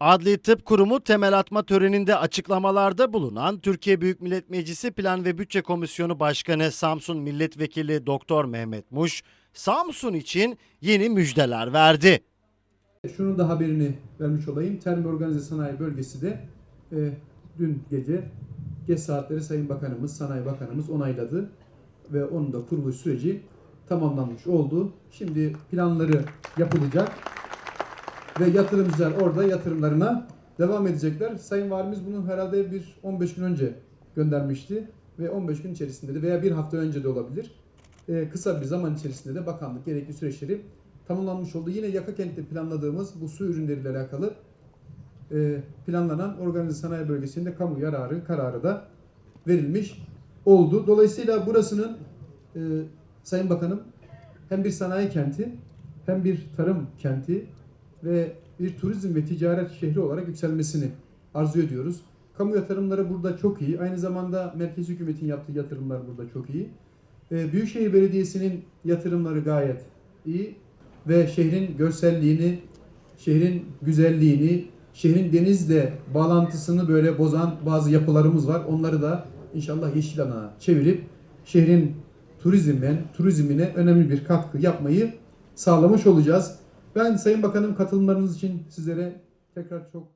Adli Tıp Kurumu temel atma töreninde açıklamalarda bulunan Türkiye Büyük Millet Meclisi Plan ve Bütçe Komisyonu Başkanı Samsun Milletvekili Doktor Mehmet Muş, Samsun için yeni müjdeler verdi. Şunun da haberini vermiş olayım. Termi Organize Sanayi Bölgesi de e, dün gece geç saatleri Sayın Bakanımız, Sanayi Bakanımız onayladı ve onun da kuruluş süreci tamamlanmış oldu. Şimdi planları yapılacak ve yatırımcılar orada yatırımlarına devam edecekler. Sayın Valimiz bunu herhalde bir 15 gün önce göndermişti ve 15 gün içerisinde de veya bir hafta önce de olabilir. E, kısa bir zaman içerisinde de bakanlık gerekli süreçleri tamamlanmış oldu. Yine Yaka kentte planladığımız bu su ürünleriyle alakalı e, planlanan organize sanayi bölgesinde kamu yararı kararı da verilmiş oldu. Dolayısıyla burasının e, Sayın Bakanım hem bir sanayi kenti hem bir tarım kenti ve bir turizm ve ticaret şehri olarak yükselmesini arzu ediyoruz. Kamu yatırımları burada çok iyi. Aynı zamanda merkezi hükümetin yaptığı yatırımlar burada çok iyi. E, Büyükşehir Belediyesi'nin yatırımları gayet iyi ve şehrin görselliğini, şehrin güzelliğini, şehrin denizle bağlantısını böyle bozan bazı yapılarımız var. Onları da inşallah yeşil alana çevirip şehrin turizmen, turizmine önemli bir katkı yapmayı sağlamış olacağız. Ben Sayın Bakanım katılımlarınız için sizlere tekrar çok